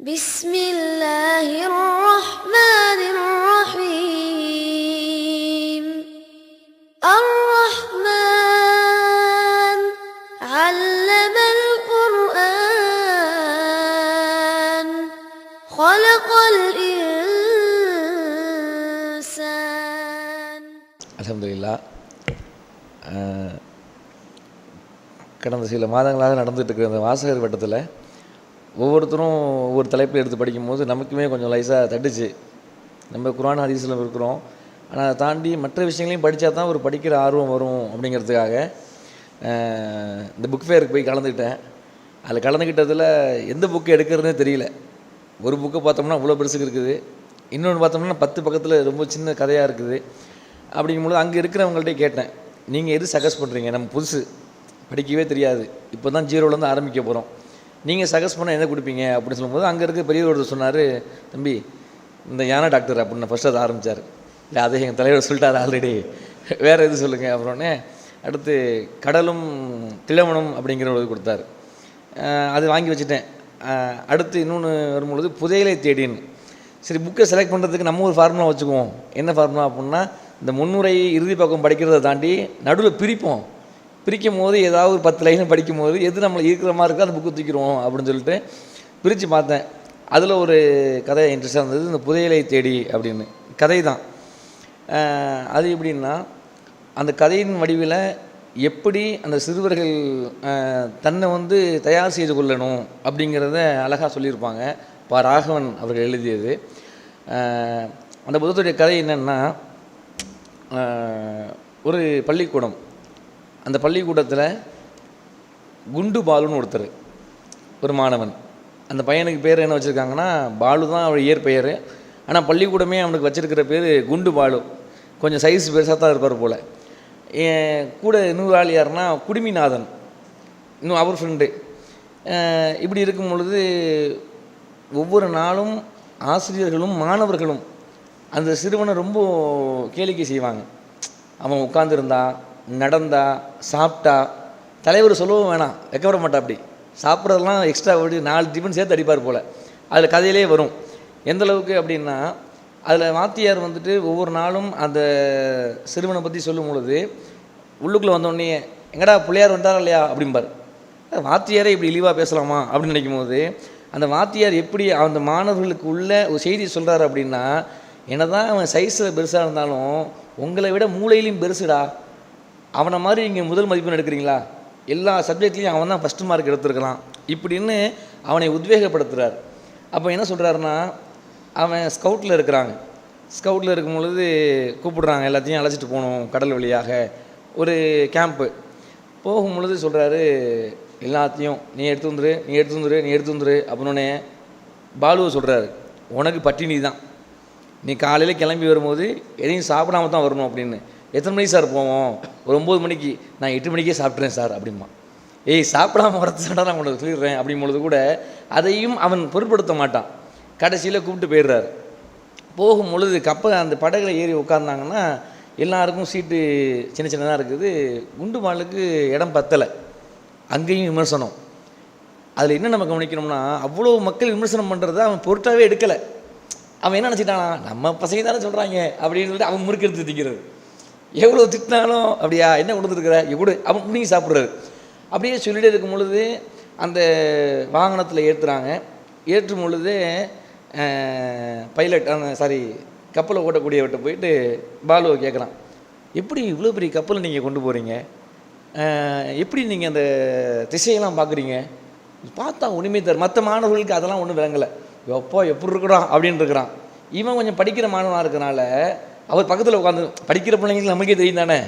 بسم الله الرحمن الرحيم الرحمن علم القرآن خلق الإنسان அல்ஹம்துலில்லா அஹ், கடந்த சில மாதங்களாக நடந்துட்டு இருக்கிற இந்த வாசகர் வட்டத்தில் ஒவ்வொருத்தரும் ஒவ்வொரு தலைப்பில் எடுத்து படிக்கும்போது நமக்குமே கொஞ்சம் லைஸாக தட்டுச்சு. நம்ம குரான் ஹதீஸில் இருக்கிறோம். ஆனால் அதை தாண்டி மற்ற விஷயங்களையும் படித்தா தான் ஒரு படிக்கிற ஆர்வம் வரும் அப்படிங்கிறதுக்காக இந்த புக் ஃபேருக்கு போய் கலந்துக்கிட்டேன். அதில் கலந்துக்கிட்டதில் எந்த புக்கு எடுக்கிறதுனே தெரியல. ஒரு புக்கை பார்த்தோம்னா இவ்வளோ பெருசுக்கு இருக்குது. இன்னொன்று பார்த்தோம்னா பத்து பக்கத்தில் ரொம்ப சின்ன கதையாக இருக்குது. அப்படிங்கும்போது அங்கே இருக்கிறவங்கள்ட்டே கேட்டேன். நீங்கள் எது சஜஸ்ட் பண்ணுறீங்க நம்ம புதுசு. படிக்கவே தெரியாது. இப்போ தான் ஜீரோலேருந்து ஆரம்பிக்க போகிறோம் நீங்கள் சஜஸ்ட் பண்ணால் என்ன கொடுப்பீங்க? அப்படின்னு சொல்லும்போது அங்கே இருக்க பெரியவர் ஒருத்தர் சொன்னார் தம்பி இந்த யானை டாக்டர் அப்படின்னு ஃபஸ்ட்டு அதை ஆரம்பித்தார் இல்லை அதை எங்கள் தலைவர் சொல்லிட்டாரு ஆல்ரெடி வேறு எது சொல்லுங்கள் அப்புறம்னே அடுத்து கடலும் கிழவனும் அப்படிங்கிற ஒரு இது கொடுத்தாரு. அது வாங்கி வச்சுட்டேன். அடுத்து இன்னொன்று வரும்பொழுது புதையலை தேடின்னு. சரி புக்கை செலக்ட் பண்ணுறதுக்கு நம்ம ஒரு ஃபார்முலா வச்சுக்குவோம். என்ன ஃபார்முலா அப்படின்னா இந்த முன்னுரை இறுதி பக்கம் படிக்கிறத தாண்டி நடுவில் பிரிப்போம். பிரிக்கும் போது ஏதாவது ஒரு பத்து லைன் படிக்கும் போது எது நம்மளை இருக்கிற மாதிரி இருக்கோ அந்த புக்கு தூக்கிடுவோம் அப்படின்னு சொல்லிட்டு பிரித்து பார்த்தேன். அதில் ஒரு கதை இன்ட்ரெஸ்டாக இருந்தது இந்த புதையலை தேடி அப்படின்னு. கதை தான் அது எப்படின்னா அந்த கதையின் வடிவில் எப்படி அந்த சிறுவர்கள் தன்னை வந்து தயார் செய்து கொள்ளணும் அப்படிங்கிறத அழகாக சொல்லியிருப்பாங்க. பா ராகவன் அவர்கள் எழுதியது. அந்த புத்தகத்துடைய கதை என்னென்னா ஒரு பள்ளிக்கூடம். அந்த பள்ளிக்கூடத்தில் குண்டு பாலுன்னு ஒருத்தர் ஒரு மாணவன். அந்த பையனுக்கு பேர் என்ன வச்சுருக்காங்கன்னா பாலு தான் அவர் இயற்பெயர் ஆனால் பள்ளிக்கூடமே அவனுக்கு வச்சுருக்கிற பேர் குண்டு பாலு. கொஞ்சம் சைஸ் பெருசாக தான் இருப்பார் போல். என் கூட இன்னொரு ஆள் யாருன்னா குடுமிநாதன். இன்னும் அவர் ஃப்ரெண்டு இப்படி இருக்கும் பொழுது ஒவ்வொரு நாளும் ஆசிரியர்களும் மாணவர்களும் அந்த சிறுவனை ரொம்ப கேளிக்கை செய்வாங்க. அவன் உட்காந்துருந்தா நடந்தா சாப்பிட்டா தலைவர் சொல்லவும் வேணாம் வைக்க விட மாட்டா அப்படி. சாப்பிட்றதெல்லாம் எக்ஸ்ட்ரா அப்படி நாலு டிஃபன் சேர்த்து அடிப்பார் போல். அதில் கதையிலே வரும். எந்தளவுக்கு அப்படின்னா அதில் வாத்தியார் வந்துட்டு ஒவ்வொரு நாளும் அந்த சிறுவனை பற்றி சொல்லும் பொழுது உள்ளுக்குள்ளே வந்தோடனே எங்கடா பிள்ளையார் வந்தாரா இல்லையா? அப்படிம்பார். வாத்தியாரே இப்படி இழிவாக பேசலாமா? அப்படின்னு நினைக்கும் போது அந்த வாத்தியார் எப்படி அந்த மாணவர்களுக்கு உள்ள ஒரு செய்தி சொல்கிறாரு அப்படின்னா என்ன தான் அவன் சைஸில் பெருசாக இருந்தாலும் உங்களை விட மூளையிலையும் பெருசுடா. அவனை மாதிரி நீங்கள் முதல் மதிப்பெண் எடுக்கிறீங்களா? எல்லா சப்ஜெக்ட்லேயும் அவன் தான் ஃபஸ்ட்டு மார்க் எடுத்துருக்கலாம். இப்படின்னு அவனை உத்வேகப்படுத்துகிறார் அப்போ என்ன சொல்கிறாருன்னா அவன் ஸ்கவுட்டில் இருக்கிறாங்க. ஸ்கவுட்டில் இருக்கும் பொழுது கூப்பிடுறாங்க எல்லாத்தையும் அழைச்சிட்டு போகணும் கடல் வழியாக. ஒரு கேம்ப்பு போகும் பொழுது சொல்கிறாரு எல்லாத்தையும் நீ எடுத்து வந்துரு நீ எடுத்து வந்துரு நீ எடுத்து வந்துரு. அப்படின்னே பாலுவை சொல்கிறாரு உனக்கு பட்டினி தான். நீ காலையில் கிளம்பி வரும்போது எதையும் சாப்பிடாம தான் வரணும் அப்படின்னு. எத்தனை மணிக்கு சார் போவோம்? ஒரு ஒம்பது மணிக்கு. நான் எட்டு மணிக்கே சாப்பிட்றேன் சார் அப்படிமா ஏய் சாப்பிடாம வரது சார் நான் உனக்கு சொல்லிடுறேன் அப்படிங்கும் பொழுது கூட அதையும் அவன் பொருட்படுத்த மாட்டான். கடைசியில் கூப்பிட்டு போயிடுறாரு. போகும் பொழுது கப்பல் அந்த படகுல ஏறி உட்காந்தாங்கன்னா எல்லாருக்கும் சீட்டு சின்ன சின்னதாக இருக்குது. குண்டு மாலுக்கு இடம் பத்தலை. அங்கேயும் விமர்சனம். அதில் என்ன நம்ம கவனிக்கணும்னா அவ்வளோ மக்கள் விமர்சனம் பண்ணுறத அவன் பொருட்டாகவே எடுக்கலை. அவன் என்ன நினச்சிட்டானா நம்ம பசங்க தானே சொல்கிறாங்க அப்படின்னு சொல்லிட்டு அவன் முறுக்கு எடுத்து திக்கிறது எவ்வளோ திட்டினாலும் அப்படியா என்ன கொடுத்துருக்குற? எவ்வளோ அவன் நீங்கள் சாப்பிட்றாரு அப்படியே சொல்லிகிட்டே இருக்கும் பொழுது அந்த வாகனத்தில் ஏற்றுறாங்க ஏற்றும் பொழுது பைலட் சாரி கப்பலை ஓட்டக்கூடியவர்கிட்ட போயிட்டு பாலுவை கேட்குறான் எப்படி இவ்வளோ பெரிய கப்பலை நீங்கள் கொண்டு போகிறீங்க எப்படி நீங்கள் அந்த திசையெல்லாம் பார்க்குறீங்க பார்த்தா ஒன்றுமே தர மற்ற மாணவர்களுக்கு அதெல்லாம் ஒன்றும் விளங்கலை. எப்போ எப்படி இருக்கிறான்? அப்படின்னு இருக்கிறான். இவன் கொஞ்சம் படிக்கிற மாணவனாக இருக்கிறனால அவர் பக்கத்தில் உட்காந்து படிக்கிற பிள்ளைங்களுக்கு நமக்கே தெரியும் தானே?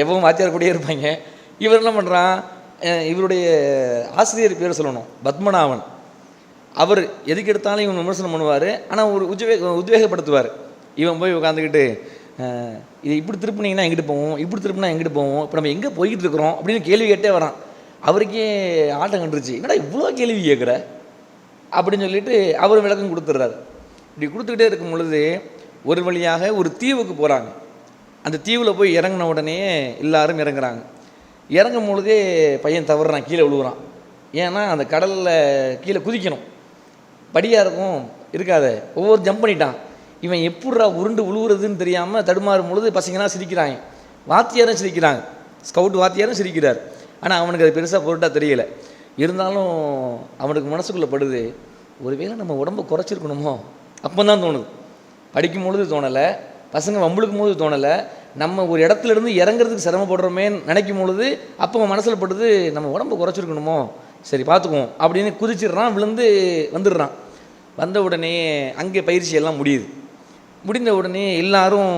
எவ்வளோ வாத்தியார் கூடயே இருப்பாங்க. இவர் என்ன பண்ணுறான் இவருடைய ஆசிரியர் பேர் சொல்லணும் பத்மநாபன். அவர் எதுக்கு எடுத்தாலும் இவன் விமர்சனம் பண்ணுவார் ஆனால் ஒரு உத்வேக உத்வேகப்படுத்துவார். இவன் போய் உட்காந்துக்கிட்டு இது இப்படி திருப்பினீங்கன்னா எங்கிட்டு போவோம்? இப்படி திருப்பினா எங்கிட்டு போவோம்? இப்போ நம்ம எங்கே போய்கிட்டு இருக்கிறோம்? அப்படின்னு கேள்வி கேட்டே வரான். அவருக்கே ஆட்டம் கண்டுருச்சு. என்னடா இவ்வளோ கேள்வி கேட்குற அப்படின்னு சொல்லிட்டு அவர் விளக்கம் கொடுத்துட்றாரு. இப்படி கொடுத்துக்கிட்டே இருக்கும் பொழுது ஒரு வழியாக ஒரு தீவுக்கு போகிறாங்க அந்த தீவில் போய் இறங்கின உடனே எல்லாரும் இறங்குறாங்க. இறங்கும் பொழுதே பையன் தவறுறான் கீழே விழுகுறான் ஏன்னா அந்த கடலில் கீழே குதிக்கணும். படியாக இருக்கும் இருக்காத. ஒவ்வொரு ஜம்ப் பண்ணிட்டான். இவன் எப்பட்றா உருண்டு உழுவுறதுன்னு தெரியாமல் தடுமாறும் பொழுது பசங்களாம் சிரிக்கிறாங்க. வாத்தியாரும் சிரிக்கிறாங்க. ஸ்கவுட் வாத்தியாரும் சிரிக்கிறார். ஆனால் அவனுக்கு அது பெருசாக பொருட்டாக தெரியல. இருந்தாலும் அவனுக்கு மனசுக்குள்ளே படுது ஒருவேளை நம்ம உடம்பை குறைச்சிருக்கணுமோ? அப்போ தான் தோணுது. படிக்கும் பொழுது தோணலை பசங்க வம்புழுக்கும் போது தோணலை நம்ம ஒரு இடத்துல இருந்து இறங்குறதுக்கு சிரமப்படுறோமே நினைக்கும் பொழுது அப்போ மனசில் படுது நம்ம உடம்ப குறைச்சிருக்கணுமோ? சரி பார்த்துக்குவோம் அப்படின்னு குதிச்சிடுறான் விழுந்து வந்துடுறான். வந்த உடனே அங்கே பயிற்சி எல்லாம் முடியுது. முடிந்த உடனே எல்லாரும்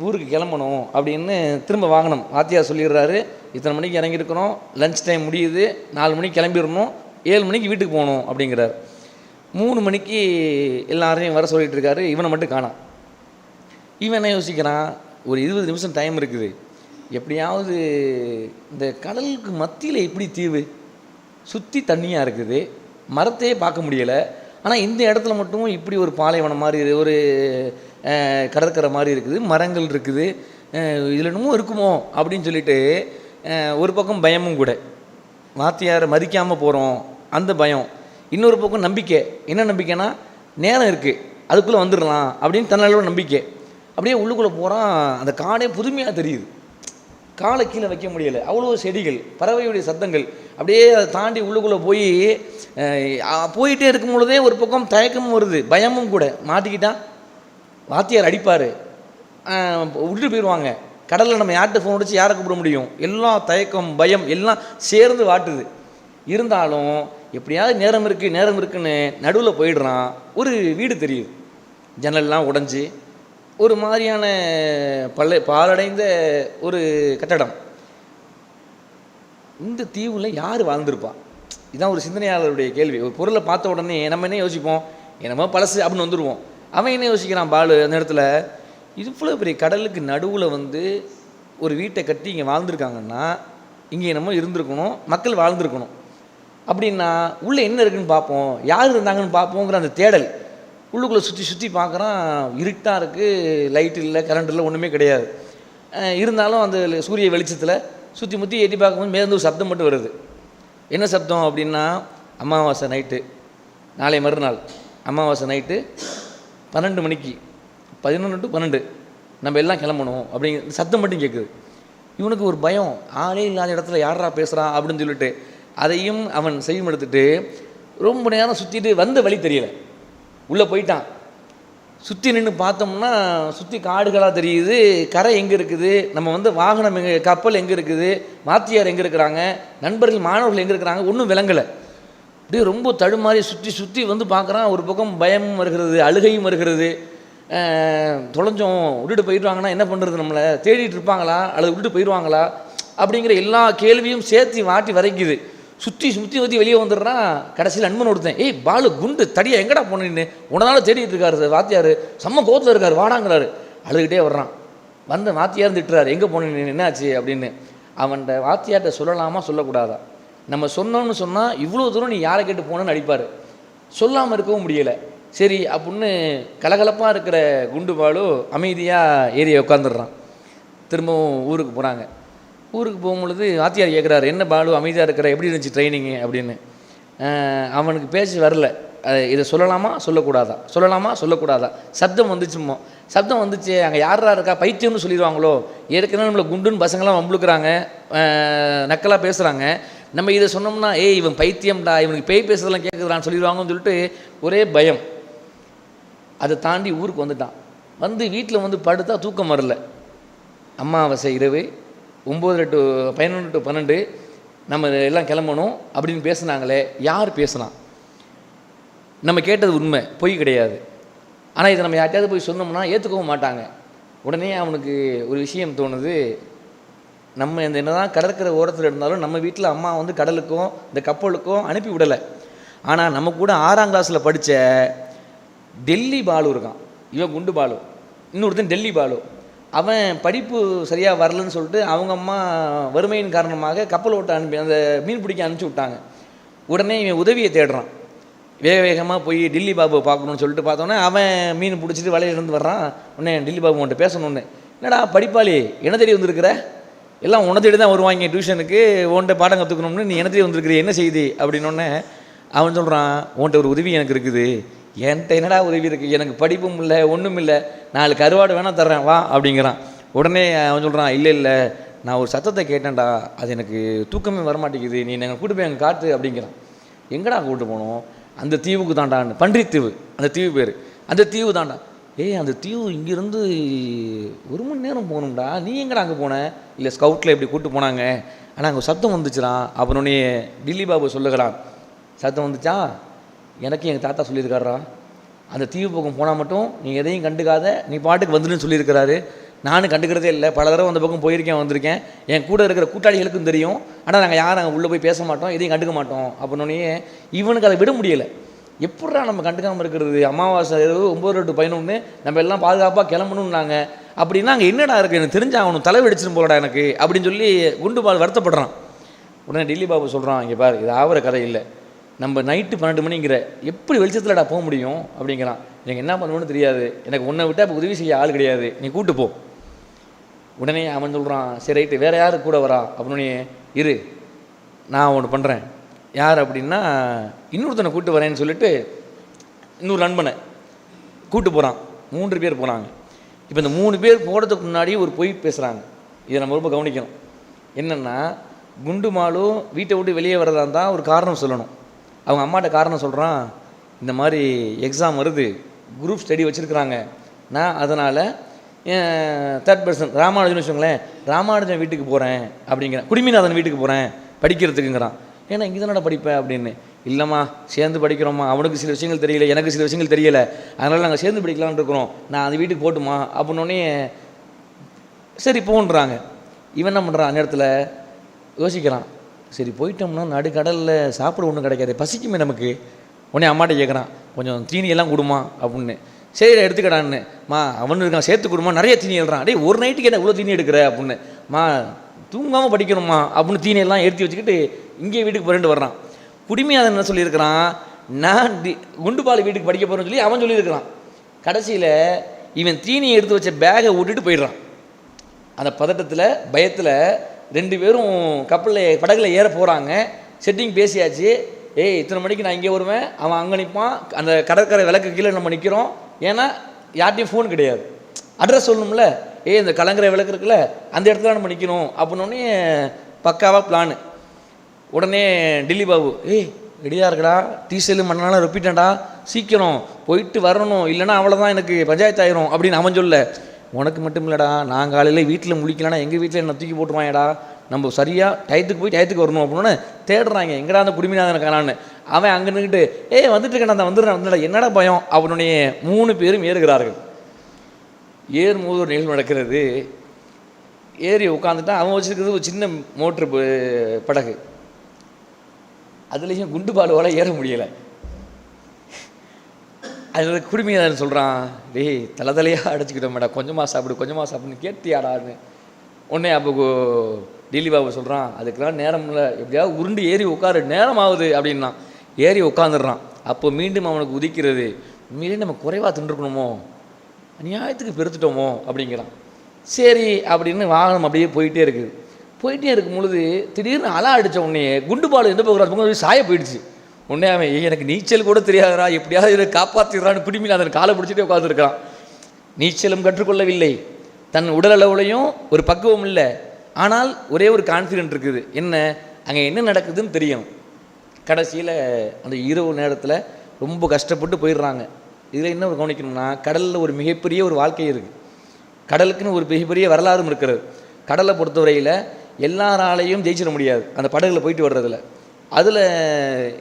ஊருக்கு கிளம்பணும் அப்படின்னு திரும்ப வாங்கணும் வாத்தியார் சொல்லிடுறாரு. இத்தனை மணிக்கு இறங்கியிருக்கிறோம் லஞ்ச் டைம் முடியுது நாலு மணிக்கு கிளம்பிடணும் ஏழு மணிக்கு வீட்டுக்கு போகணும் அப்படிங்கிறார். மூணு மணிக்கு எல்லாரையும் வர சொல்லிட்டு இருக்காரு இவனை மட்டும் காணாம் இவன் என்ன யோசிக்கிறான்? ஒரு இருபது நிமிஷம் டைம் இருக்குது. எப்படியாவது இந்த கடலுக்கு மத்தியில் எப்படி தீவு? சுற்றி தண்ணியாக இருக்குது. மரத்தையே பார்க்க முடியலை. ஆனால் இந்த இடத்துல மட்டும் இப்படி ஒரு பாலைவனம் மாதிரி ஒரு கடற்கரை மாதிரி இருக்குது. மரங்கள் இருக்குது. இதில் என்னமோ இருக்குமோ அப்படின்னு சொல்லிட்டு ஒரு பக்கம் பயமும் கூட. வாத்தியாரை மதிக்காமல் போகிறோம் அந்த பயம். இன்னொரு பக்கம் நம்பிக்கை. என்ன நம்பிக்கைன்னா நேரம் இருக்குது அதுக்குள்ளே வந்துடலாம் அப்படின்னு தன்னளவு நம்பிக்கை. அப்படியே உள்ளுக்குள்ளே போகிறான் அந்த காடே புதுமையாக தெரியுது. காலை கீழே வைக்க முடியலை. அவ்வளோ செடிகள் பறவையுடைய சத்தங்கள். அப்படியே அதை தாண்டி உள்ளுக்குள்ளே போய் போயிட்டே இருக்கும் பொழுதே ஒரு பக்கம் தயக்கமும் வருது பயமும் கூட. மாட்டிக்கிட்டான் வாத்தியார் அடிப்பார். விட்டுட்டு போயிடுவாங்க கடலில் நம்ம யார்கிட்ட ஃபோன் அடித்து யாரை கூப்பிட முடியும்? எல்லாம் தயக்கம் பயம் எல்லாம் சேர்ந்து வாட்டுது. இருந்தாலும் எப்படியாவது நேரம் இருக்குது நேரம் இருக்குன்னு நடுவில் போயிடுறான். ஒரு வீடு தெரியுது ஜன்னல்லாம் உடஞ்சி ஒரு மாதிரியான பல்ல பாலடைந்த ஒரு கட்டடம். இந்த தீவில் யார் வாழ்ந்திருப்பா? இதான் ஒரு சிந்தனையாளருடைய கேள்வி. ஒரு பொருளை பார்த்த உடனே நம்ம என்ன யோசிப்போம்? என்னமோ பழசு அப்படின்னு வந்துடுவோம் அவன் என்ன யோசிக்கிறான்? பாலு அந்த இடத்துல இவ்வளோ பெரிய கடலுக்கு நடுவில் வந்து ஒரு வீட்டை கட்டி இங்கே வாழ்ந்துருக்காங்கன்னா இங்கே என்னமோ இருந்திருக்கணும் மக்கள் வாழ்ந்திருக்கணும். அப்படின்னா உள்ளே என்ன இருக்குன்னு பார்ப்போம். யார் இருந்தாங்கன்னு பார்ப்போங்கிற அந்த தேடல். உள்ளுக்குள்ளே சுற்றி சுற்றி பார்க்குறான் இருட்டாக இருக்குது லைட் இல்லை கரண்ட் இல்லை ஒன்றுமே கிடையாது. இருந்தாலும் அந்த சூரிய வெளிச்சத்தில் சுற்றி முற்றி எட்டி பார்க்கும்போது மேலேருந்து ஒரு சப்தம் மட்டும் வருது. என்ன சப்தம் அப்படின்னா அமாவாசை நைட்டு நாளை மறுநாள். அமாவாசை நைட்டு பன்னெண்டு மணிக்கு. பதினொன்று டு பன்னெண்டு. நம்ம எல்லாம் கிளம்பணும் அப்படிங்கிற சத்தம் மட்டும் கேட்குது இவனுக்கு ஒரு பயம். ஆளே இல்லாத இடத்துல யாரா பேசுகிறான் அப்படின்னு சொல்லிட்டு அதையும் அவன் செய்யும் எடுத்துட்டு ரொம்ப நேரம் சுற்றிட்டு வந்த வழி தெரியல. உள்ளே போயிட்டான். சுற்றி நின்று பார்த்தோம்னா சுற்றி காடுகளாக தெரியுது கரை எங்கே இருக்குது நம்ம வந்து வாகனம் எங்கே கப்பல் எங்கே இருக்குது மாத்தியார் எங்கே இருக்கிறாங்க நண்பர்கள் மாணவர்கள் எங்கே இருக்கிறாங்க ஒன்றும் விளங்கலை. அப்படியே ரொம்ப தடுமாறி சுற்றி சுற்றி வந்து பார்க்குறான் ஒரு பக்கம் பயமும் வருகிறது அழுகையும் வருகிறது. தொலைஞ்சோம் விட்டுட்டு போயிடுவாங்கன்னா என்ன பண்ணுறது நம்மளை? தேடிட்டு இருப்பாங்களா? அல்லது விட்டுட்டு போயிடுவாங்களா? அப்படிங்கிற எல்லா கேள்வியும் சேர்த்து வாட்டி வரைக்குது. சுற்றி சுற்றி சுற்றி வெளியே வந்துடுறான் கடைசியில் அன்பன் ஒருத்தன் ஏய் பாலு குண்டு தடியா எங்கடா போனேன்னு உனதால தேடிட்டு இருக்காரு சார் வாத்தியார். செம்ம கோத்தில் இருக்கார் வாடாங்கிறாரு. அழுதுகிட்டே வர்றான். வந்து வாத்தியார் திட்டுறாரு எங்கே போனேன் என்னாச்சு அப்படின்னு. அவன்கிட்ட வாத்தியார்கிட்ட சொல்லலாமா சொல்லக்கூடாதா? நம்ம சொன்னோம்னு சொன்னால் இவ்வளோ தூரம் நீ யாரை கேட்டு போனேன்னு அடிப்பார் சொல்லாமல் இருக்கவும் முடியலை. சரி அப்படின்னு கலகலப்பாக இருக்கிற குண்டு பாலு அமைதியாக ஏறி உட்காந்துடுறான் திரும்பவும் ஊருக்கு போகிறாங்க ஊருக்கு போகும்பொழுது ஆத்தியார் கேட்குறாரு என்ன பாலு அமைதியாக இருக்கிற எப்படி இருந்துச்சு ட்ரைனிங்கு அப்படின்னு. அவனுக்கு பேச்சு வரல. இதை சொல்லலாமா? சொல்லக்கூடாதா? சொல்லலாமா? சொல்லக்கூடாதா? சப்தம் வந்துச்சுமோ? சப்தம் வந்துச்சு அங்கே யாரா இருக்கா? பைத்தியம்னு சொல்லிடுவாங்களோ? ஏற்கனவே நம்மளை குண்டுன்னு பசங்களாம் வம்புழுக்கிறாங்க. நக்கலாக பேசுகிறாங்க நம்ம இதை சொன்னோம்னா ஏய் இவன் பைத்தியம்டா இவனுக்கு பேய் பேசுறதெல்லாம் கேட்குறான்னு சொல்லிடுவாங்கன்னு சொல்லிட்டு ஒரே பயம். அதை தாண்டி ஊருக்கு வந்துட்டான். வந்து வீட்டில் வந்து படுத்தா தூக்கம் வரல. அமாவாசை இரவு ஒம்பது டு பதினொன்று டு பன்னெண்டு நம்ம எல்லாம் கிளம்பணும் அப்படின்னு பேசுனாங்களே யார் பேசுனா? நம்ம கேட்டது உண்மை பொய் கிடையாது. ஆனால் இதை நம்ம யார்ட்டையாவது போய் சொன்னோம்னா ஏற்றுக்கவும் மாட்டாங்க. உடனே அவனுக்கு ஒரு விஷயம் தோணுது நம்ம இந்த என்னதான் கடற்கரை ஓரத்தில் இருந்தாலும் நம்ம வீட்டில் அம்மா வந்து கடலுக்கும் இந்த கப்பலுக்கும் அனுப்பி விடலை. ஆனால் நம்ம கூட ஆறாம் கிளாஸில் படித்த டெல்லி பாலு இருக்கான். இவன் குண்டு பாலு. இன்னொருத்தன் டெல்லி பாலு. அவன் படிப்பு சரியாக வரலன்னு சொல்லிட்டு அவங்க அம்மா வறுமையின் காரணமாக கப்பல் ஓட்ட அனுப்பி அந்த மீன் பிடிக்க அனுப்பிச்சி விட்டாங்க. உடனே இவன் உதவியை தேடுறான். வேக வேகமாக போய் டில்லி பாபு பார்க்கணும்னு சொல்லிட்டு பார்த்தோன்னே அவன் மீன் பிடிச்சிட்டு வலையிலிருந்து வர்றான். உடனே டில்லி பாபு உன்ட்ட பேசணுன்னு என்னடா படிப்பாளி என்ன தேடி வந்திருக்கிற? எல்லாம் உன தேடி தான் வருவாங்க டியூஷனுக்கு. உன்ட்ட பாடம் கற்றுக்கணும்னு நீ என்ன தேடி வந்திருக்கிற? என்ன செய்தி? அப்படின்னோடனே அவன் சொல்கிறான் உன்கிட்ட ஒரு உதவி எனக்கு இருக்குது. என்கிட்ட என்னடா உதவி இருக்குது எனக்கு படிப்பும் இல்லை ஒன்றும் இல்லை. நாலு கருவாடு வேணால் தர்றேன் வா அப்படிங்கிறான். உடனே அவன் சொல்கிறான் இல்லை இல்லை. நான் ஒரு சத்தத்தை கேட்டேன்டா. அது எனக்கு தூக்கமே வரமாட்டேங்குது. நீ எங்களை கூட்டு போய் அங்கே காட்டு அப்படிங்கிறான். எங்கடா கூப்பிட்டு போனோம்? அந்த தீவுக்கு தாண்டான்னு. பன்றித்தீவு அந்த தீவு பேர். அந்த தீவு தாண்டா. ஏய் அந்த தீவு இங்கேருந்து ஒரு மணி நேரம் போகணும்டா. நீ எங்கடா அங்கே போன? இல்லை ஸ்கவுட்டில் இப்படி கூப்பிட்டு போனாங்க. ஆனால் அங்கே சத்தம் வந்துச்சுறான் அப்புறம் உடனே டில்லி பாபு சொல்லுகிறான். சத்தம் வந்துச்சா? எனக்கும் எங்கள் தாத்தா சொல்லியிருக்காரா அந்த தீவு பக்கம் போனால் மட்டும் நீ எதையும் கண்டுக்காத நீ பாட்டுக்கு வந்துடுன்னு சொல்லியிருக்கிறாரு. நானும் கண்டுக்கிறதே இல்லை. பல தடவை அந்த பக்கம் போயிருக்கேன் வந்திருக்கேன். என் கூட இருக்கிற கூட்டாளிகளுக்கும் தெரியும். ஆனால் நாங்கள் யாரும் நாங்கள் உள்ளே போய் பேச மாட்டோம் எதையும் கண்டுக்க மாட்டோம். அப்படின்னே இவனுக்கு அதை விட முடியலை. எப்படா நம்ம கண்டுக்காமல் இருக்கிறது? அமாவாசை இரவு ஒம்பது டு பதினொன்று நம்ம எல்லாம் பாதுகாப்பாக கிளம்பணும்னாங்க. அப்படின்னா அங்கே என்னடா இருக்குது எனக்கு தெரிஞ்சாகணும் தலை வெடிச்சிடும் போலடா எனக்கு அப்படின்னு சொல்லி குண்டு பால் வருத்தப்படுறான். உடனே டெல்லி பாபு சொல்கிறான் இங்கே பாரு இது ஆகிற கதை இல்லை. நம்ம நைட்டு பன்னெண்டு மணிங்கிற எப்படி வெளிச்சத்தில்டா போக முடியும்? அப்படிங்கிறான். எனக்கு என்ன பண்ணுவோன்னு தெரியாது. எனக்கு உன்னை விட்டால் இப்போ உதவி செய்ய ஆள் கிடையாது. நீ கூட்டு போ. உடனே அவன் சொல்கிறான் சரி ரைட்டு வேறு யார் கூட வரா? அப்படின்னு இரு நான் ஒன்று பண்ணுறேன் யார் அப்படின்னா இன்னொருத்தனை கூட்டு வரேன்னு சொல்லிட்டு இன்னொரு நண்பனை கூட்டு போகிறான் மூன்று பேர் போனாங்க இப்போ இந்த மூணு பேர் போகிறதுக்கு முன்னாடி ஒரு பொய் பேசுகிறாங்க இதை நம்ம ரொம்ப கவனிக்கணும். என்னென்னா குண்டு மாலும் வீட்டை விட்டு வெளியே வரதா இருந்தால் ஒரு காரணம் சொல்லணும். அவங்க அம்மாட்ட காரணம் சொல்கிறான் இந்த மாதிரி எக்ஸாம் வருது குரூப் ஸ்டடி வச்சுருக்குறாங்க. நான் அதனால் தேர்ட் பர்சன் ராமானுஜன் வச்சுக்கோங்களேன் ராமானுஜன் வீட்டுக்கு போகிறேன் அப்படிங்கிறேன் குடிமிநாதன் வீட்டுக்கு போகிறேன் படிக்கிறதுக்குங்கிறான். ஏன்னா இங்கே தானடா படிப்பேன் அப்படின்னு. இல்லைம்மா சேர்ந்து படிக்கிறோம்மா. அவனுக்கு சில விஷயங்கள் தெரியல எனக்கு சில விஷயங்கள் தெரியல. அதனால் நாங்கள் சேர்ந்து படிக்கலான் இருக்கிறோம். நான் அந்த வீட்டுக்கு போட்டுமா? அப்படின்னோடனே சரி போன்றாங்க. இவன் என்ன பண்ணுறான் அந்த இடத்துல யோசிக்கிறான். சரி போயிட்டோம்னா நடுக்கடலில் சாப்பிட ஒன்றும் கிடைக்காது பசிக்குமே நமக்கு. உடனே அம்மாட்ட கேட்குறான் கொஞ்சம் தீனி எல்லாம் கொடுமா அப்படின்னு. சரி எடுத்துக்கடான்னு. மா அவனு இருக்கான் சேர்த்து கொடுமா நிறைய தீனி எழுறான். டேய் ஒரு நைட்டுக்கு என்ன இவ்வளோ தீனி எடுக்கிற? அப்படின்னு. மா தூங்காமல் படிக்கணுமா அப்படின்னு தீனியெல்லாம் எடுத்து வச்சுக்கிட்டு இங்கே வீட்டுக்கு போறேன்ட்டு வர்றான். குடிமையாதன் என்ன சொல்லியிருக்கிறான்? நான் டி குண்டுபாலி வீட்டுக்கு படிக்க போகிறேன்னு சொல்லி அவன் சொல்லியிருக்கிறான். கடைசியில் இவன் தீனியை எடுத்து வச்ச பேகை விட்டுட்டு போயிடுறான். அந்த பதட்டத்தில் பயத்தில் ரெண்டு பேரும் கப்பலில் படகுல ஏற போகிறாங்க செட்டிங் பேசியாச்சு. ஏய் இத்தனை மணிக்கு நான் இங்கே வருவேன். அவன் அங்கே நிற்பான் அந்த கடற்கரை விளக்கு கீழே நம்ம நிற்கிறோம் ஏன்னா யார்ட்டையும் ஃபோன் கிடையாது. அட்ரஸ் சொல்லணும்ல. ஏய் இந்த கலங்கரை விளக்கு இருக்குல்ல அந்த இடத்துல நம்ம நிற்கணும் அப்படின்னோடனே பக்காவாக பிளானு உடனே டில்லி பாபு ஏய் ரெடியாக இருக்கடா. டீசல் மண்ணாலும் ரொப்பிட்டேன்டா. சீக்கிரம். போயிட்டு வரணும். இல்லைன்னா அவ்வளோதான் எனக்கு பஞ்சாயத்து ஆயிரும். அப்படின்னு அவன் சொல்ல உனக்கு மட்டும் இல்லைடா நான் காலையில் வீட்டில் முழிக்கலன்னா எங்கள் வீட்டில் என்ன தூக்கி போட்டுருவாங்கடா? நம்ம சரியாக டயத்துக்கு போய் டயத்துக்கு வரணும் அப்படின்னு தேடுறாங்க. எங்கடா அந்த குடிமினாதன காணான்னு. அவன் அங்கே நின்றுட்டு ஏய் வந்துட்டு இருக்கேன் நான் வந்துடுறேன் வந்துடா என்னடா பயம்? அவனுடைய மூணு பேரும் ஏறுகிறார்கள். ஏறும்போது போது ஒரு நிகழ்வு நடக்கிறது. ஏறி உட்காந்துட்டா அவன் வச்சிருக்கிறது ஒரு சின்ன மோட்ரு படகு. அதுலேயும் குண்டு பாலுவால் ஏற முடியலை. அதில் குடுமையாளன் சொல்கிறான் டேய் தலை தலையாக அடைச்சிக்கிட்டோம் மேடம் கொஞ்சமாக சாப்பிடு கொஞ்சமாக சாப்பிடுன்னு கேட்டியாடான்னு. உடனே அப்போ கு- டில்லி பாபு சொல்கிறான் அதுக்கெல்லாம் நேரம் இல்லை எப்படியாவது உருண்டு ஏறி உட்காரு நேரம் ஆகுது அப்படின்னா. ஏறி உட்காந்துடுறான் அப்போ மீண்டும் அவனுக்கு உதிக்கிறது உண்மையிலே நம்ம குறைவாக தின்றுக்கணுமோ? அநியாயத்துக்கு பெருத்துட்டோமோ? அப்படிங்கிறான். சரி அப்படின்னு வாகனம் அப்படியே போயிட்டே இருக்குது. போயிட்டே இருக்கும் பொழுது திடீர்னு அலா அடித்த உடனே குண்டு பால் எந்த பக்கம் சாய போயிடுச்சு. உடனே அவன் எனக்கு நீச்சல் கூட தெரியாதுடா எப்படியாவது இதை காப்பாற்றிடுறான்னு பிடிமில் அதன் காலை பிடிச்சிட்டே உட்காந்துருக்கான் நீச்சலும் கற்றுக்கொள்ளவில்லை. தன் உடல் அளவுலையும் ஒரு பக்குவம் இல்லை. ஆனால் ஒரே ஒரு கான்ஃபிடென்ட் இருக்குது. என்ன? அங்கே என்ன நடக்குதுன்னு தெரியும். கடைசியில் அந்த இரவு நேரத்தில் ரொம்ப கஷ்டப்பட்டு போயிடுறாங்க. இதில் என்ன ஒரு கவனிக்கணும்னா கடலில் ஒரு மிகப்பெரிய ஒரு வாழ்க்கை இருக்குது கடலுக்குன்னு ஒரு மிகப்பெரிய வரலாறும் இருக்கிறது. கடலை பொறுத்தவரையில் எல்லாராலையும் ஜெயிச்சிட முடியாது. அந்த படகுல போயிட்டு வர்றதில். அதில்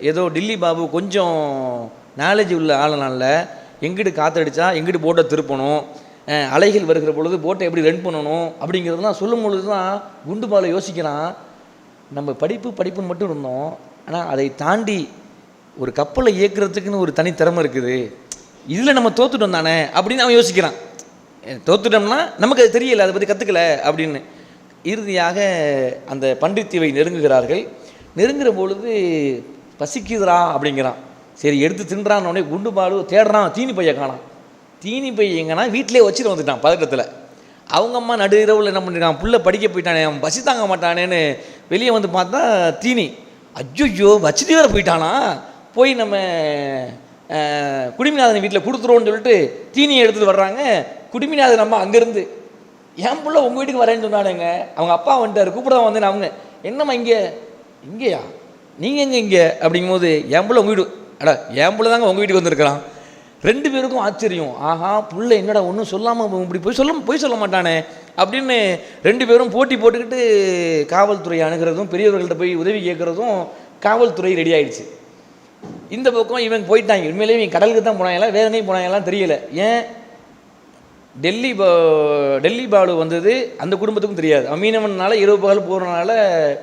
ஏதோ டில்லி பாபு கொஞ்சம் நாலேஜ் உள்ள ஆளுனால எங்கிட்டு காற்றடிச்சா எங்கிட்டு போட்டை திருப்பணும் அலைகள் வருகிற பொழுது போட்டை எப்படி ரன் பண்ணணும் அப்படிங்கிறதெல்லாம் சொல்லும் பொழுது தான் குண்டு பாலை யோசிக்கிறான். நம்ம படிப்பு படிப்புன்னு மட்டும் இருந்தோம். ஆனால் அதை தாண்டி ஒரு கப்பலை இயக்குறதுக்குன்னு ஒரு தனி திறமை இருக்குது. இதில் நம்ம தோத்துட்டோம் தானே அப்படின்னு அவன் யோசிக்கிறான். தோத்துட்டோம்னா நமக்கு அது தெரியல அதை பற்றி கற்றுக்கல அப்படின்னு. இறுதியாக அந்த பண்டித்தீவை நெருங்குகிறார்கள். நெருங்குற பொழுது பசிக்குதுரா அப்படிங்கிறான். சரி எடுத்து தின்றான் உடனே குண்டு பாடு தேடுறான். தீனி பைய காணாம் தீனி பை எங்கன்னா வீட்டிலே வச்சுட்டு வந்துட்டான் பதட்டத்தில் அவங்க அம்மா நடு இரவில் என்ன பண்ணிருக்கான் புள்ள படிக்க போயிட்டானே அவன் பசி தாங்க மாட்டானேன்னு வெளியே வந்து பார்த்தா தீனி. அஜ்ஜோ வச்சுட்டு வேற போயிட்டானா? போய் நம்ம குடிமிநாதன் வீட்டில் கொடுத்துருவோன்னு சொல்லிட்டு தீனியை எடுத்துகிட்டு வர்றாங்க. குடிமிநாதன் அம்மா அங்கேருந்து என் பிள்ளை உங்கள் வீட்டுக்கு வரேன்னு சொன்னானுங்க. அவங்க அப்பா வந்துட்டார். கூப்பிட வந்தேன் அவங்க என்னம்மா இங்கே? இங்கேயா? நீங்கள் எங்கே இங்கே? அப்படிங்கும்போது என் புள்ள உங்கள் வீடு அடா என் புள்ள தாங்க உங்கள் வீட்டுக்கு வந்திருக்கிறான். ரெண்டு பேருக்கும் ஆச்சரியம். ஆஹா புள்ள என்னடா ஒன்றும் சொல்லாமல் இப்படி போய் சொல்ல போய் சொல்ல மாட்டானே அப்படின்னு ரெண்டு பேரும் போட்டி போட்டுக்கிட்டு காவல்துறை அணுகிறதும் பெரியவர்கள்ட்ட போய் உதவி கேட்குறதும் காவல்துறை ரெடி ஆயிடுச்சு. இந்த பக்கம் இவன் போயிட்டாங்க. உண்மையிலேயே இவங்க கடலுக்கு தான் போனாங்களா வேற எங்கேயும் போனாங்களாம் தெரியல. ஏன்? டெல்லி பா டெல்லி பாலு வந்தது அந்த குடும்பத்துக்கும் தெரியாது. மீனவனால இரவு பகல் போகிறனால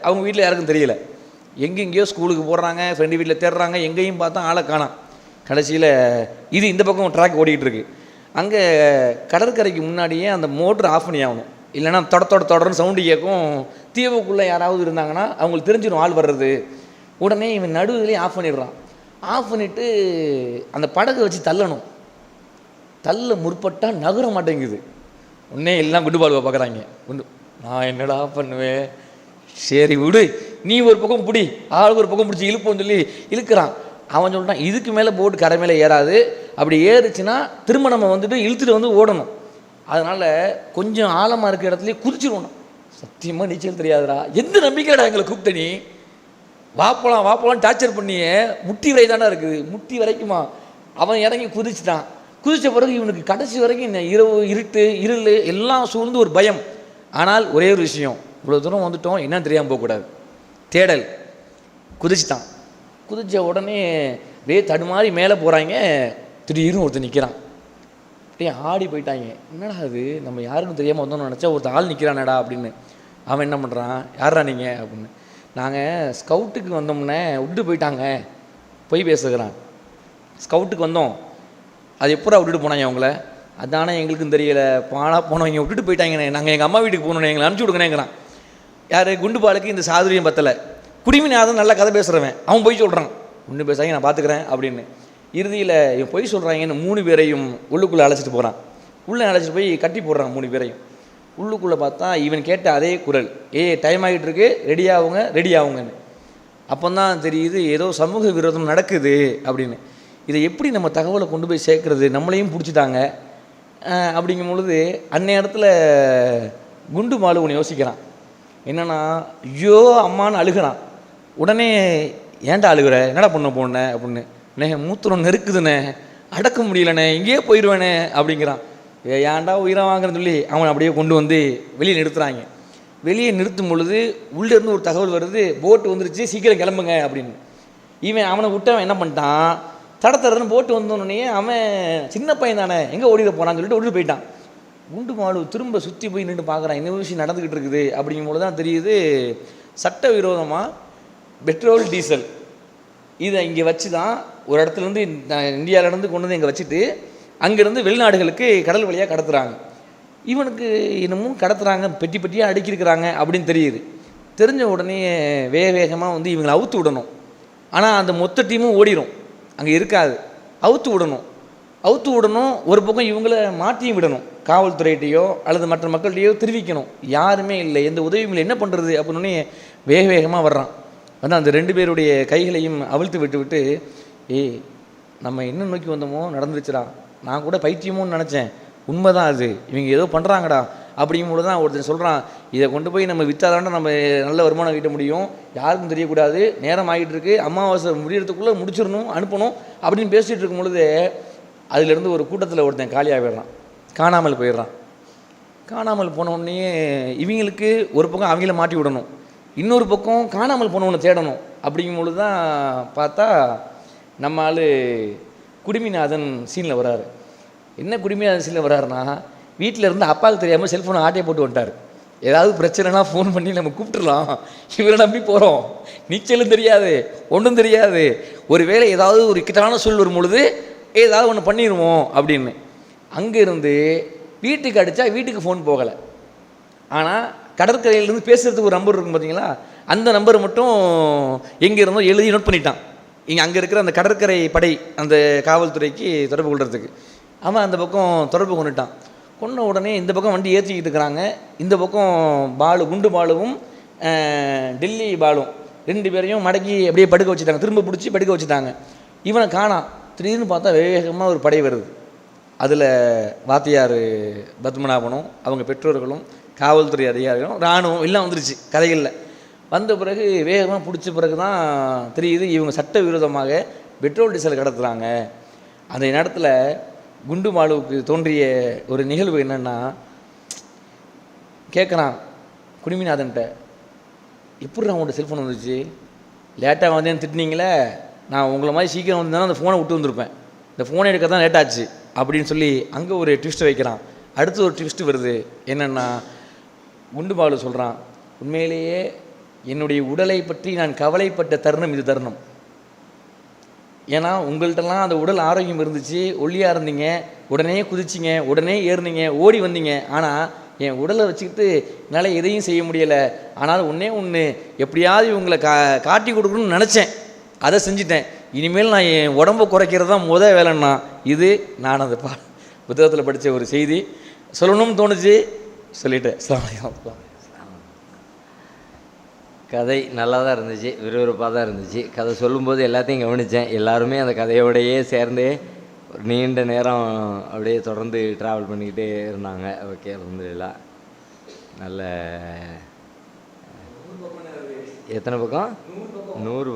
அவங்க வீட்டில் யாருக்கும் தெரியலை. எங்கெங்கேயோ ஸ்கூலுக்கு போடுறாங்க ஃப்ரெண்டு வீட்டில் தேடுறாங்க எங்கேயும் பார்த்தா ஆளை காணாம். கடைசியில் இது இந்த பக்கம் ட்ராக் ஓடிக்கிட்டு இருக்கு அங்கே கடற்கரைக்கு முன்னாடியே அந்த மோட்ரு ஆஃப் பண்ணி ஆகணும். இல்லைன்னா தொட தொட தொடர்னு சவுண்டு கேட்கும். தீவுக்குள்ளே யாராவது இருந்தாங்கன்னா அவங்களுக்கு தெரிஞ்சிடும் ஆள் வர்றது. உடனே இவன் நடுவுலேயே ஆஃப் பண்ணிடுறான். ஆஃப் பண்ணிவிட்டு அந்த படகை வச்சு தள்ளணும். தள்ள முற்பட்டா நகர மாட்டேங்குது. உடனே எல்லாம் குண்டு பாலுவை பார்க்குறாங்க குண்டு நான் என்னடா பண்ணுவேன்? சரி விடு நீ ஒரு பக்கம் பிடி ஆளுக்கு ஒரு பக்கம் பிடிச்சி இழுப்போன்னு சொல்லி இழுக்கிறான். அவன் சொல்லிட்டான் இதுக்கு மேலே போட்டு கரை மேலே ஏறாது. அப்படி ஏறுச்சுன்னா திரும்ப நம்ம வந்துட்டு இழுத்துட்டு வந்து ஓடணும். அதனால் கொஞ்சம் ஆழமாக இருக்கிற இடத்துலயே குதிச்சிருவோம் சத்தியமாக நீச்சல் தெரியாதுடா. எந்த நம்பிக்கைடா எங்களை கூப்பிட்ட நீ? வாப்பலாம் வாப்பலாம் டார்ச்சர் பண்ணியே முட்டி வரை தானே இருக்குது. முட்டி வரைக்குமா? அவன் இறங்கி குதிச்சிட்டான். குதித்த பிறகு இவனுக்கு கடைசி வரைக்கும் இந்த இரவு இருட்டு இருள் எல்லாம் சூழ்ந்து ஒரு பயம். ஆனால் ஒரே ஒரு விஷயம் இவ்வளோ தூரம் வந்துட்டோம் என்னன்னு தெரியாமல் போகக்கூடாது. தேடல். குதிச்சுட்டான். குதிச்ச உடனே அப்படியே தடுமாறி மேலே போகிறாங்க திடீர்னு ஒருத்தர் நிற்கிறான் அப்படியே ஆடி போயிட்டாங்க. என்னடா அது நம்ம யாருன்னு தெரியாமல் வந்தோம்னு நினச்சா ஒருத்தர் ஆள் நிற்கிறானடா அப்படின்னு. அவன் என்ன பண்ணுறான் யாரா நீங்கள் அப்படின்னு. நாங்கள் ஸ்கவுட்டுக்கு வந்தோம்னே விட்டு போயிட்டாங்க. பொய் பேசுகிறான். ஸ்கவுட்டுக்கு வந்தோம். அது எப்போ விட்டுட்டு போனாங்க அவங்கள? அதானே எங்களுக்கும் தெரியல. பானா போனவங்க விட்டுட்டு போயிட்டாங்கண்ணே நாங்கள் எங்கள் அம்மா வீட்டுக்கு போகணும் எங்களை அனுப்பிச்சி விடுங்கண்ணேங்கிறான் யார்? குண்டுபாலுக்கு இந்த சாதுரியம் பத்தலை. குடிமிநாதன் நல்லா கதை பேசுகிறவன் அவன் போய் சொல்கிறான் ஒன்று பேசாங்க நான் பார்த்துக்கிறேன் அப்படின்னு. இறுதியில் இவன் பொய் சொல்கிறாங்கன்னு மூணு பேரையும் உள்ளுக்குள்ளே அழைச்சிட்டு போகிறான் உள்ளே அழைச்சிட்டு போய் கட்டி போடுறான் மூணு பேரையும். உள்ளுக்குள்ளே பார்த்தா இவன் கேட்ட அதே குரல். ஏ டைம் ஆகிட்டு இருக்கு. ரெடி ஆகுங்க ரெடி ஆகுங்கன்னு அப்போ தான் தெரியுது ஏதோ சமூக விரோதம் நடக்குது அப்படின்னு. இதை எப்படி நம்ம தகவலை கொண்டு போய் சேர்க்குறது? நம்மளையும் பிடிச்சிட்டாங்க. அப்படிங்கும் பொழுது அந்நேரத்தில் குண்டு மாலு ஒன்று யோசிக்கிறான். என்னென்னா ஐயோ அம்மான்னு அழுகிறான். உடனே ஏன்டா அழுகுற? என்னடா பண்ண போன அப்படின்னு. நே மூத்திரம் நெருக்குதுண்ணே அடக்க முடியலண்ணே இங்கேயே போயிடுவேனே அப்படிங்கிறான். ஏ, ஏன்டா உயிரை வாங்குறேன்னு சொல்லி அவனை அப்படியே கொண்டு வந்து வெளியே நிறுத்துறாங்க. வெளியே நிறுத்தும் பொழுது உள்ளே இருந்து ஒரு தகவல் வருது. போட்டு வந்துருச்சு. சீக்கிரம் கிளம்புங்க. அப்படின்னு. இவன் அவனை விட்டவன் என்ன பண்ணிட்டான்? தட தடன்னு போட்டு வந்தோடனே அவன் சின்ன பையன் தானே. எங்கே ஓடிட போகிறான்னு சொல்லிட்டு ஓடிட்டு போயிட்டான். குண்டு மாலு திரும்ப சுற்றி போய் நின்று பார்க்குறான் இந்த விஷயம் நடந்துக்கிட்டு இருக்குது? அப்படிங்கும்போது தான் தெரியுது சட்டவிரோதமாக பெட்ரோல் டீசல் இதை இங்கே வச்சு தான் ஒரு இடத்துலேருந்து இந்தியாவிலேருந்து கொண்டு வந்து இங்கே வச்சுட்டு அங்கேருந்து வெளிநாடுகளுக்கு கடல் வழியாக கடத்துகிறாங்க இவனுக்கு இன்னமும் கடத்துகிறாங்க பெட்டி பெட்டியாக அடுக்கியிருக்கிறாங்க அப்படின்னு தெரியுது. தெரிஞ்ச உடனே வேக வேகமாக வந்து இவங்களை அவுத்து விடணும். ஆனால் அந்த மொத்த டீமும் ஓடிடும் அங்கே இருக்காது. அவுத்து விடணும். அவுத்து விடணும். ஒரு பக்கம் இவங்கள மாட்டியும் விடணும். காவல்துறையிட்டையோ அல்லது மற்ற மக்கள்கிட்டையோ தெரிவிக்கணும். யாருமே இல்லை. எந்த உதவியும் இல்லை. என்ன பண்ணுறது அப்படின்னு வேக வேகமாக வர்றான். வந்து அந்த ரெண்டு பேருடைய கைகளையும் அவிழ்த்து விட்டு விட்டு ஏய் நம்ம என்ன நோக்கி வந்தோமோ? நடந்துருச்சுடா. நான் கூட பைத்தியமோன்னு நினச்சேன். உண்மைதான் அது. இவங்க ஏதோ பண்ணுறாங்கடா அப்படிங்கும்போது தான் ஒருத்தன் சொல்கிறான் இதை கொண்டு போய் நம்ம விற்றாதாண்டா நம்ம நல்ல வருமானம் ஈட்ட முடியும். யாருக்கும் தெரியக்கூடாது. நேரம் ஆகிட்டு இருக்கு அமாவாசை முடியறதுக்குள்ளே முடிச்சிடணும் அனுப்பணும். அப்படின்னு பேசிகிட்டு இருக்கும் பொழுது அதுலேருந்து ஒரு கூட்டத்தில் ஒருத்தன் காலியாக போயிடுறான் காணாமல் போயிடுறான். காணாமல் போனோடனே இவங்களுக்கு ஒரு பக்கம் அவங்கள மாட்டி விடணும் இன்னொரு பக்கம் காணாமல் போனவனை தேடணும் அப்படிங்கும்பொழுது தான் பார்த்தா நம்ம ஆள் குடுமிநாதன் சீனில் வராரு. என்ன குடுமிநாதன் சீனில் வராருன்னா வீட்டில் இருந்து அப்பாவுக்கு தெரியாமல் செல்ஃபோனை ஆட்டே போட்டு வந்துட்டார். ஏதாவது பிரச்சனைனா ஃபோன் பண்ணி நம்ம கூப்பிட்டுறலாம். இவரை நம்பி போகிறோம் நீச்சலும் தெரியாது ஒன்றும் தெரியாது. ஒருவேளை ஏதாவது ஒரு இக்கட்டான சொல் வரும் பொழுது ஏதாவது ஒன்று பண்ணிடுவோம் அப்படின்னு. அங்கேருந்து வீட்டுக்கு அடித்தா வீட்டுக்கு ஃபோன் போகலை. ஆனால் கடற்கரையிலேருந்து பேசுகிறதுக்கு ஒரு நம்பர் இருக்கும் பார்த்தீங்களா அந்த நம்பர் மட்டும் எங்கே இருந்தோ எழுதி நோட் பண்ணிட்டான். இங்கே அங்கே இருக்கிற அந்த கடற்கரை படை அந்த காவல்துறைக்கு தொடர்பு கொள்றதுக்கு. அவன் அந்த பக்கம் தொடர்பு கொண்டுட்டான். கொண்ட உடனே இந்த பக்கம் வண்டி ஏற்றிக்கிட்டு இருக்கிறாங்க. இந்த பக்கம் பாலு குண்டு பாலுவும் டெல்லி பாலும். ரெண்டு பேரையும் மடக்கி அப்படியே படுக்க வச்சுட்டாங்க. திரும்ப பிடிச்சி படுக்க வச்சுட்டாங்க. இவனை காணாம். திடீர்னு பார்த்தா வேகமாக ஒரு படை வருது. அதில் வாத்தியார் பத்மநாபனும் அவங்க பெற்றோர்களும் காவல்துறை அதிகாரிகளும் இராணுவம் எல்லாம் வந்துருச்சு கதைகளில். வந்த பிறகு வேகமாக பிடிச்ச பிறகு தான் தெரியுது இவங்க சட்டவிரோதமாக பெட்ரோல் டீசல் கடத்துகிறாங்க அந்த நேரத்தில் குண்டு மாலுவுக்கு தோன்றிய ஒரு நிகழ்வு என்னென்னா கேட்குறான் குடிமிநாதன்ட்ட எப்படி உங்கள்கிட்ட செல்ஃபோன் வந்துச்சு? லேட்டாக வந்தேன்னு திட்டினீங்களே நான் உங்களை மாதிரி சீக்கிரம் வந்தேன்னா அந்த ஃபோனை விட்டு வந்திருப்பேன். இந்த ஃபோனை எடுக்க தான் லேட்டாச்சு ஆச்சு. அப்படின்னு சொல்லி அங்கே ஒரு ட்விஸ்ட்டை வைக்கிறான். அடுத்து ஒரு ட்விஸ்ட்டு வருது. என்னென்னா குண்டு பாலு சொல்கிறான் உண்மையிலேயே என்னுடைய உடலை பற்றி நான் கவலைப்பட்ட தருணம் இது தருணம். ஏன்னா உங்கள்கிட்டலாம் அந்த உடல் ஆரோக்கியம் இருந்துச்சு ஒல்லியாக இருந்தீங்க உடனே குதிச்சிங்க உடனே ஏறினீங்க ஓடி வந்தீங்க. ஆனால் என் உடலை வச்சுக்கிட்டு என்னால் எதையும் செய்ய முடியலை. ஆனால் ஒன்றே ஒன்று எப்படியாவது இவங்களை கா காட்டி கொடுக்கணும்னு நினச்சேன். அதை செஞ்சிட்டேன். இனிமேல் நான் என் உடம்பை குறைக்கிறது தான் முத வேலைன்னா இது நான் அந்த பா புத்தகத்தில் படித்த ஒரு செய்தி. சொல்லணும்னு தோணுச்சு சொல்லிட்டேன். அஸ்ஸலாமு கதை நல்லா தான் இருந்துச்சு விறுவிறுப்பாக தான் இருந்துச்சு. கதை சொல்லும்போது எல்லாத்தையும் கவனித்தேன் எல்லாருமே அந்த கதையோடையே சேர்ந்து ஒரு நீண்ட நேரம் அப்படியே தொடர்ந்து ட்ராவல் பண்ணிக்கிட்டே இருந்தாங்க. ஓகே அலமதுல்லா நல்ல எத்தனை பக்கம்? நூறு